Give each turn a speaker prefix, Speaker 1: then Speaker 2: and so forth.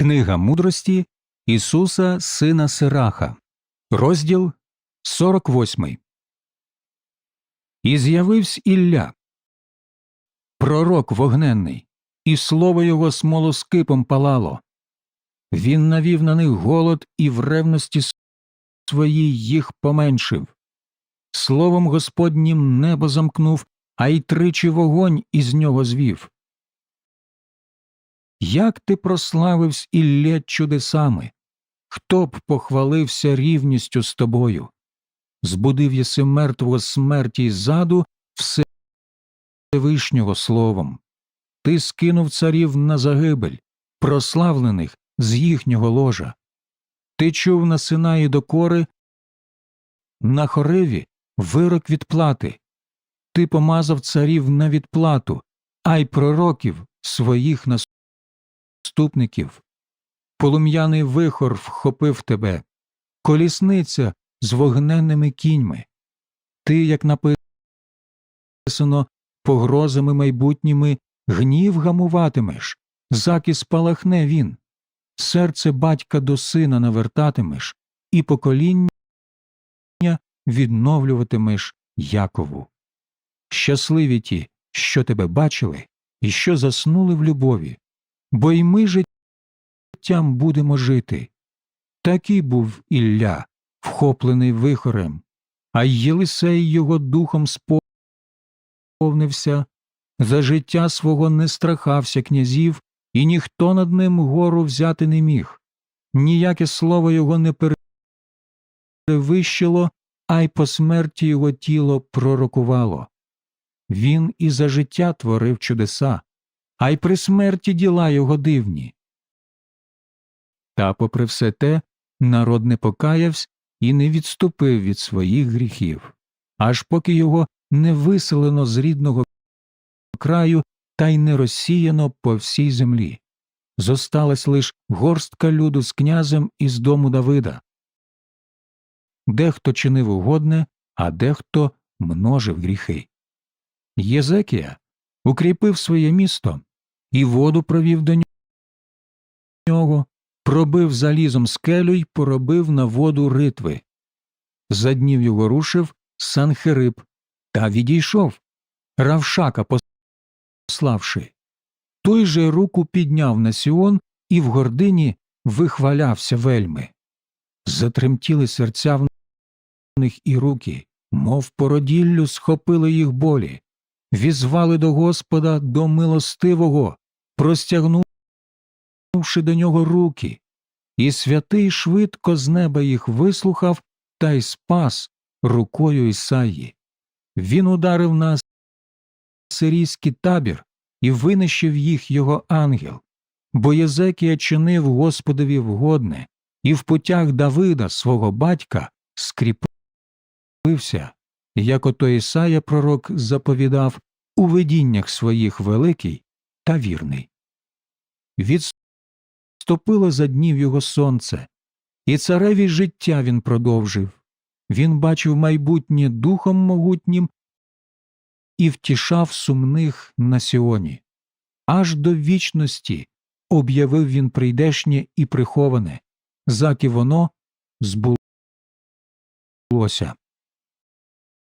Speaker 1: Книга мудрості Ісуса Сина Сираха, розділ 48. І з'явився Ілля, пророк вогненний, і слово його смолоскипом палало. Він навів на них голод і в ревності своїй їх поменшив. Словом Господнім небо замкнув, а й тричі вогонь із нього звів. Як ти прославився Іллє чудесами? Хто б похвалився рівністю з тобою? Збудив єси мертвого смерті й заду Всевишнього словом. Ти скинув царів на загибель, прославлених з їхнього ложа. Ти чув на Синаї докори, на Хореві вирок відплати. Ти помазав царів на відплату, а й пророків своїх наступників. Полум'яний вихор вхопив тебе, колісниця з вогненними кіньми. Ти, як написано, погрозами майбутніми гнів гамуватимеш, закіс палахне він, серце батька до сина навертатимеш, і покоління відновлюватимеш Якову. Щасливі ті, що тебе бачили і що заснули в любові, бо й ми життям будемо жити. Такий був Ілля, вхоплений вихорем, а Єлисей його духом сповнився, за життя свого не страхався князів, і ніхто над ним гору взяти не міг, ніяке слово його не перевищило, а й по смерті його тіло пророкувало. Він і за життя творив чудеса, а й при смерті діла його дивні. Та, попри все те, народ не покаявся і не відступив від своїх гріхів, аж поки його не виселено з рідного краю та й не розсіяно по всій землі. Зосталась лиш горстка люду з князем із дому Давида. Дехто чинив угодне, а дехто множив гріхи. Єзекія укріпив своє місто і воду провів до нього, пробив залізом скелю й поробив на воду ритви. За днів його рушив Санхериб та відійшов, Равшака пославши. Той же руку підняв на Сіон і в гордині вихвалявся вельми. Затремтіли серця в них і руки, мов породіллю схопили їх болі, візвали до Господа до милостивого, простягнувши до нього руки, і святий швидко з неба їх вислухав та й спас рукою Ісаї. Він ударив на сирійський табір і винищив їх його ангел, бо Єзекія чинив Господові вгодне, і в путях Давида, свого батька, скріпився, як ото Ісая пророк заповідав у видіннях своїх великий та вірний. Відступило за днів його сонце, і цареві життя він продовжив. Він бачив майбутнє духом могутнім і втішав сумних на Сіоні. Аж до вічності об'явив він прийдешнє і приховане, заки воно збулося.